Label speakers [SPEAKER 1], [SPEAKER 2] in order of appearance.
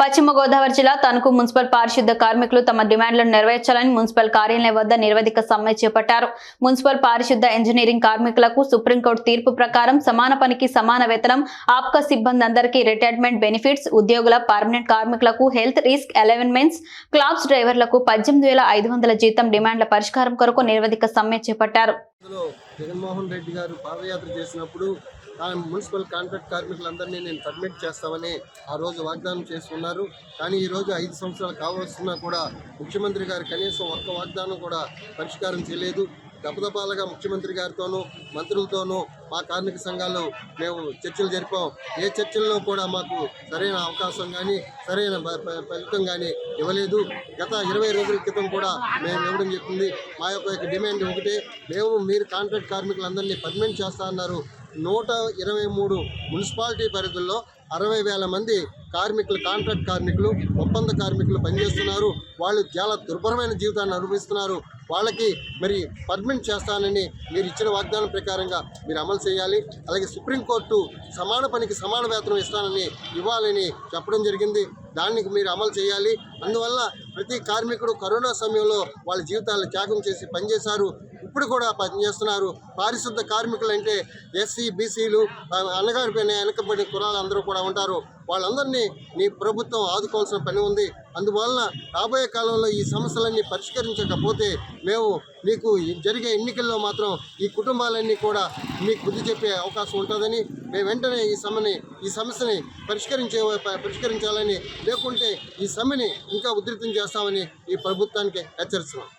[SPEAKER 1] పశ్చిమ గోదావరి జిల్లా తణుకు మున్సిపల్ పారిశుద్ధ కార్మికులు తమ డిమాండ్లను నెరవేర్చాలని మున్సిపల్ కార్యాలయం వద్ద నిరవధిక సమ్మె చేపట్టారు. మున్సిపల్ పారిశుద్ధ ఇంజనీరింగ్ కార్మికులకు సుప్రీంకోర్టు తీర్పు ప్రకారం సమాన పనికి సమాన వేతనం ఆప్కా సిబ్బంది అందరికీ రిటైర్మెంట్ బెనిఫిట్స్ ఉద్యోగుల పర్మనెంట్ కార్మికులకు హెల్త్ రిస్క్ అలవెన్మెంట్స్ క్లాబ్స్ డ్రైవర్లకు పద్దెనిమిది వేల ఐదు వందల జీతం డిమాండ్ల పరిష్కారం కొరకు నిరవధిక సమ్మె చేపట్టారు.
[SPEAKER 2] జగన్మోహన్ రెడ్డి గారు పాదయాత్ర చేసినప్పుడు ఆ మున్సిపల్ కాంట్రాక్ట్ కార్మికులందరినీ నేను సబ్మిట్ చేస్తామని ఆ రోజు వాగ్దానం చేసుకున్నారు కానీ ఈరోజు ఐదు సంవత్సరాలు కావాల్సినా కూడా ముఖ్యమంత్రి గారు కనీసం ఒక్క వాగ్దానం కూడా పరిష్కారం చేయలేదు. దపదపాలుగా ముఖ్యమంత్రి గారితోనూ మంత్రులతోనూ మా కార్మిక సంఘాలు మేము చర్చలు జరిపాం. ఏ చర్చల్లో కూడా మాకు సరైన అవకాశం కానీ సరైన ఫలితం కానీ ఇవ్వలేదు. గత ఇరవై రోజుల క్రితం కూడా మేము ఇవ్వడం చెప్పింది మా యొక్క యొక్క డిమాండ్ ఒకటే. మేము మీరు కాంట్రాక్ట్ కార్మికులందరినీ పర్మనెంట్ చేస్తా అన్నారు. నూట ఇరవై మూడు మున్సిపాలిటీ పరిధుల్లో అరవై వేల మంది కార్మికులు కాంట్రాక్ట్ కార్మికులు ఒప్పంద కార్మికులు పనిచేస్తున్నారు. వాళ్ళు చాలా దుర్భరమైన జీవితాన్ని అనుభవిస్తున్నారు. వాళ్ళకి మరి పర్మిట్ చేస్తానని మీరు ఇచ్చిన వాగ్దానం ప్రకారంగా మీరు అమలు చేయాలి. అలాగే సుప్రీంకోర్టు సమాన పనికి సమాన వేతనం ఇస్తానని ఇవ్వాలని చెప్పడం జరిగింది. దానికి మీరు అమలు చేయాలి. అందువల్ల ప్రతి కార్మికుడు కరోనా సమయంలో వాళ్ళ జీవితాలను త్యాగం చేసి పనిచేశారు. ఇప్పుడు కూడా పనిచేస్తున్నారు. పారిశుద్ధ కార్మికులు అంటే ఎస్సీ బీసీలు అన్నగారిపైన వెనకబడిన కులాలు అందరూ కూడా ఉంటారు. వాళ్ళందరినీ నీ ప్రభుత్వం ఆదుకోవాల్సిన పని ఉంది. అందువలన రాబోయే కాలంలో ఈ సమస్యలన్నీ పరిష్కరించకపోతే మేము మీకు జరిగే ఎన్నికల్లో మాత్రం ఈ కుటుంబాలన్నీ కూడా మీకు బుద్ధి చెప్పే అవకాశం ఉంటుందని మేము వెంటనే ఈ సమ్మెని ఈ సమస్యని పరిష్కరించే పరిష్కరించాలని లేకుంటే ఈ సమ్మెని ఇంకా ఉధృతం చేస్తామని ఈ ప్రభుత్వానికి హెచ్చరిస్తున్నాం.